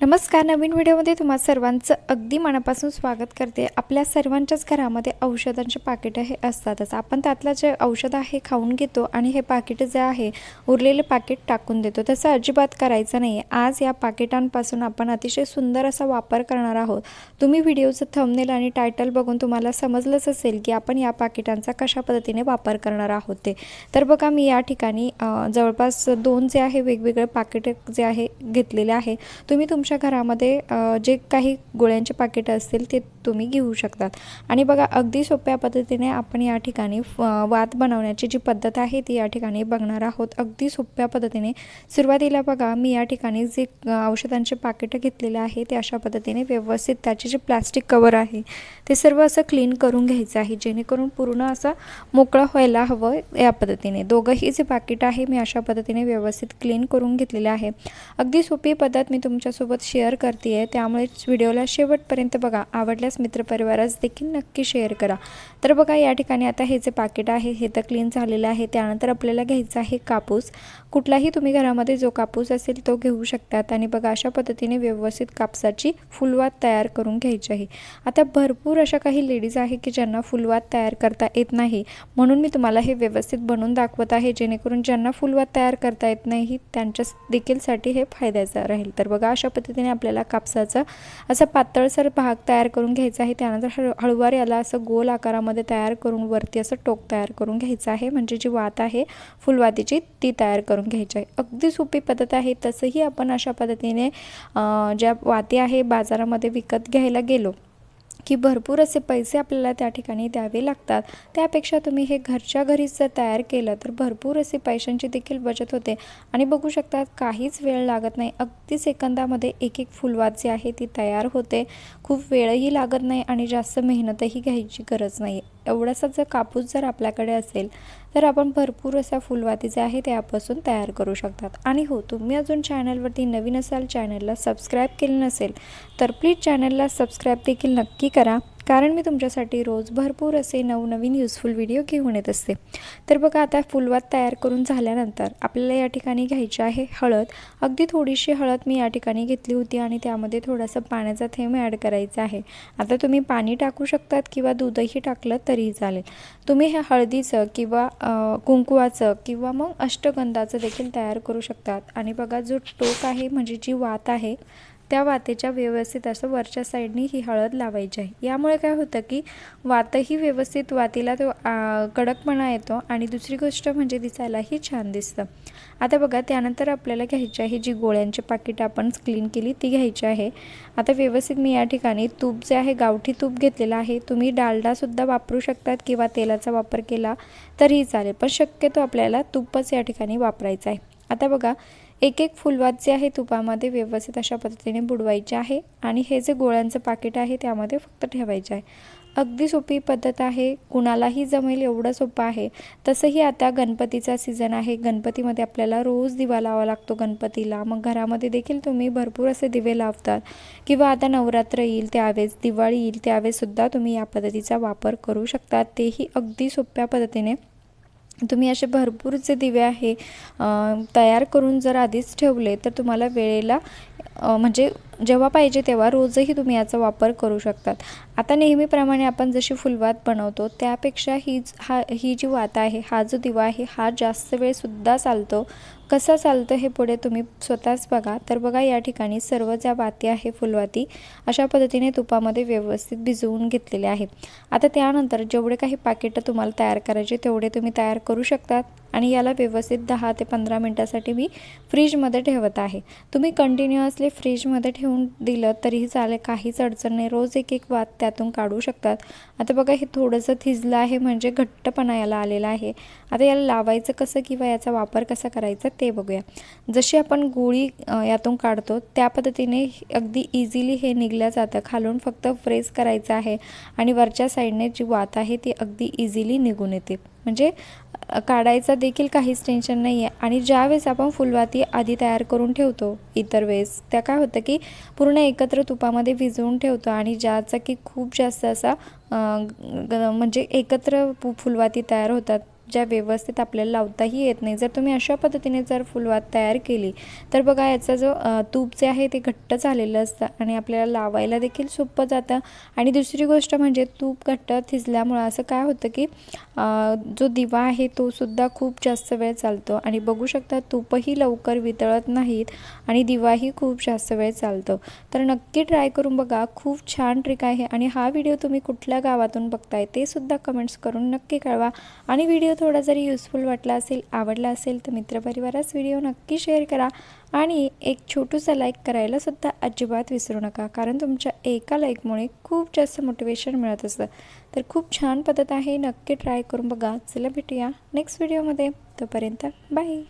नमस्कार नवीन व्हिडिओमध्ये तुम्हा सर्वांचं अगदी मनापासून स्वागत करते. आपल्या सर्वांच्याच घरामध्ये औषधांचे पाकिटं हे असतातच. आपण त्यातलं जे औषध आहे खाऊन घेतो आणि हे पाकिट जे आहे उरलेले पाकिट टाकून देतो. तसं अजिबात करायचं नाही आज या पाकिटांपासून आपण अतिशय सुंदर असा वापर करणार आहोत. तुम्ही व्हिडिओचं थंबनेल आणि टायटल बघून तुम्हाला समजलंच असेल की आपण या पाकिटांचा कशा पद्धतीने वापर करणार आहोत ते. तर बघा मी या ठिकाणी जवळपास दोन जे आहे वेगवेगळे पाकिट जे आहे घेतलेले आहे. तुम्ही तुमच्या घरामध्ये जे काही गोळ्यांचे पाकिटं असतील ते तुम्ही घेऊ शकतात. आणि बघा अगदी सोप्या पद्धतीने आपण या ठिकाणी वात बनवण्याची जी पद्धत आहे ती या ठिकाणी बघणार आहोत. अगदी सोप्या पद्धतीने. सुरुवातीला बघा मी या ठिकाणी जे औषधांचे पाकिटं घेतलेले आहे ते अशा पद्धतीने व्यवस्थित त्याचे जे प्लास्टिक कवर आहे ते सर्व असं क्लीन करून घ्यायचं आहे जेणेकरून पूर्ण असं मोकळं व्हायला हवं या पद्धतीने. दोघंही जे पाकिट आहे मी अशा पद्धतीने व्यवस्थित क्लीन करून घेतलेलं आहे. अगदी सोपी पद्धत मी तुमच्यासोबत शेअर करते आहे त्यामुळेच व्हिडिओला शेवटपर्यंत बघा. आवडल्यास मित्रपरिवारास देखील नक्की शेअर करा. तर बघा या ठिकाणी आता हे जे पाकिट आहे हे तर क्लीन झालेलं आहे. त्यानंतर आपल्याला घ्यायचा आहे कापूस. कुठलाही तुम्ही घरामध्ये जो कापूस असेल तो घेऊ शकतात. आणि बघा अशा पद्धतीने व्यवस्थित कापसाची फुलवात तयार करून घ्यायची आहे. आता भरपूर अशा काही लेडीज आहे की ज्यांना फुलवात तयार करता येत नाही. म्हणून मी तुम्हाला हे व्यवस्थित बनवून दाखवत आहे जेणेकरून ज्यांना फुलवात तयार करता येत नाही त्यांच्या देखीलसाठी हे फायद्याचं राहील. तर बघा अशा पद्धतीने पद्धतीने आपल्याला कापसाचा असा पातळसर भाग तयार करून घ्यायचा आहे. त्यानंतर हळू हळूवार याला असं गोल आकारामध्ये तयार करून वरती असं टोक तयार करून घ्यायचं आहे. म्हणजे जी वात आहे फुलवातीची ती तयार करून घ्यायची आहे. अगदी सोपी पद्धत आहे. तसंही आपण अशा पद्धतीने ज्या वाती आहे बाजारामध्ये विकत घ्यायला गेलो की भरपूर असे पैसे आपल्याला त्या ठिकाणी द्यावे लागतात. त्यापेक्षा तुम्ही हे घरच्या घरीच जर तयार केलं तर भरपूर असे पैशांची देखील बचत होते. आणि बघू शकतात काहीच वेळ लागत नाही. अगदी सेकंदामध्ये एक एक फुलवात जी आहे ती तयार होते. खूप वेळही लागत नाही आणि जास्त मेहनतही घ्यायची गरज नाही एवढासा जर कापूस जर आपल्याकडे असेल तर आपण भरपूर अशा फुलवाती जे आहे त्यापासून तयार करू शकतात. आणि हो तुम्ही अजून चॅनलवरती नवीन असाल चॅनलला सबस्क्राईब केलं नसेल तर प्लीज चॅनलला सबस्क्राईब देखील नक्की करा. कारण मी तुमच्यासाठी रोज भरपूर असे नवनवीन युजफुल व्हिडिओ घेऊन येत असते. तर बघा आता फुलवात तयार करून झाल्यानंतर आपल्याला या ठिकाणी घ्यायची आहे हळद. अगदी थोडीशी हळद मी या ठिकाणी घेतली होती आणि त्यामध्ये थोडासा पाण्याचा थेंब ॲड करायचा आहे. आता तुम्ही पाणी टाकू शकतात किंवा दूधही टाकलं तरीही चालेल. तुम्ही ह्या हळदीचं किंवा कुंकुवाचं किंवा मग अष्टगंधाचं देखील तयार करू शकतात. आणि बघा जो टोक आहे म्हणजे जी वात आहे त्या वातेच्या व्यवस्थित असं वरच्या साईडनी ही हळद लावायची आहे. यामुळे काय होतं की वातही व्यवस्थित वातीला तो कडकपणा येतो आणि दुसरी गोष्ट म्हणजे दिसायलाही छान दिसतं. आता बघा त्यानंतर आपल्याला घ्यायची आहे जी गोळ्यांची पाकिटं आपण क्लीन केली ती घ्यायची आहे. आता व्यवस्थित मी या ठिकाणी तूप जे आहे गावठी तूप घेतलेलं आहे. तुम्ही डालडासुद्धा वापरू शकतात किंवा तेलाचा वापर केला तरीही चालेल पण शक्यतो आपल्याला तूपच या ठिकाणी वापरायचं आहे. आता बघा एक एक फुलवात जे आहे तुपामध्ये व्यवस्थित अशा पद्धतीने बुडवायचे आहे आणि हे जे गोळ्यांचं पाकिट आहे त्यामध्ये फक्त ठेवायचे आहे. अगदी सोपी पद्धत आहे. कुणालाही जमेल एवढं सोपं आहे. तसंही आता गणपतीचा सीझन आहे. गणपतीमध्ये आपल्याला रोज दिवा लावा लागतो गणपतीला. मग घरामध्ये देखील तुम्ही भरपूर असे दिवे लावतात. किंवा आता नवरात्र येईल त्यावेळेस दिवाळी येईल त्यावेळेससुद्धा तुम्ही या पद्धतीचा वापर करू शकता. तेही अगदी सोप्या पद्धतीने तुम्ही असे भरपूर जे दिवे आहे तयार करून जर आधीच ठेवले तर तुम्हाला वेळेला म्हणजे जेव्हा पाहिजे तेव्हा रोजही तुम्ही याचा वापर करू शकतात. आता नेहमीप्रमाणे आपण जशी फुलवात बनवतो त्यापेक्षा ही हा ही जी वात आहे हा जो दिवा आहे हा जास्त वेळसुद्धा चालतो. कसा चालतो हे पुढे तुम्ही स्वतःच बघा. तर बघा या ठिकाणी सर्व ज्या वाती आहे फुलवाती अशा पद्धतीने तुपामध्ये व्यवस्थित भिजवून घेतलेले आहे आता त्यानंतर जेवढे काही पाकिटं तुम्हाला तयार करायचे तेवढे तुम्ही तयार करू शकतात. आणि याला व्यवस्थित दहा ते पंधरा मिनटासाठी मी फ्रीजमध्ये ठेवत आहे. तुम्ही कंटिन्युअसली फ्रीजमध्ये ठेव लिहून दिलं तरीही चालेल काहीच अडचण नाही. रोज एक एक वात त्यातून काढू शकतात. आता बघा हे थोडंसं थिजलं आहे म्हणजे घट्टपणा याला आलेला आहे. आता याला लावायचं कसं किंवा याचा वापर कसा करायचा ते बघूया. जशी आपण गोळी यातून काढतो त्या पद्धतीने अगदी इझिली हे निघलं जातं. खालून फक्त फ्रेस करायचं आहे आणि वरच्या साईडने जी वात आहे ती अगदी इझिली निघून येते. म्हणजे काढायचा काढायचं देखील काहीच टेन्शन नाही आहे आणि ज्यावेळेस आपण फुलवाती आधी तयार करून ठेवतो इतर वेळेस त्या काय होतं की पूर्ण एकत्र तुपामध्ये भिजवून ठेवतो आणि ज्याचा की खूप जास्त असा ग- म्हणजे एकत्र फु- फुलवाती तयार होतात. ज्या व्यवस्थित आपल्याला लावताही येत नाही. जर तुम्ही अशा पद्धतीने जर फुलवात तयार केली तर बघा याचा जो तूप जे आहे ते घट्ट झालेलं असतं आणि आपल्याला लावायला देखील सोपं जातं. आणि दुसरी गोष्ट म्हणजे तूप घट्ट थिजल्यामुळं असं काय होतं की जो दिवा आहे तो सुद्धा खूप जास्त वेळ चालतो. आणि बघू शकता तूपही लवकर वितळत नाहीत आणि दिवाही खूप जास्त वेळ चालतो. तर नक्की ट्राय करून बघा. खूप छान ट्रिक आहे. आणि हा व्हिडिओ तुम्ही कुठल्या गावातून बघताय ते सुद्धा कमेंट्स करून नक्की कळवा. आणि व्हिडिओ थोडा जरी युजफुल वाटला असेल आवडला असेल तर मित्रपरिवारास व्हिडिओ नक्की शेअर करा आणि एक छोटूसा लाईक करायलासुद्धा अजिबात विसरू नका. कारण तुमच्या एका लाईकमुळे खूप जास्त मोटिवेशन मिळत असतं. तर खूप छान पद्धत आहे. नक्की ट्राय करून बघा. चला भेटूया नेक्स्ट व्हिडिओमध्ये तोपर्यंत बाय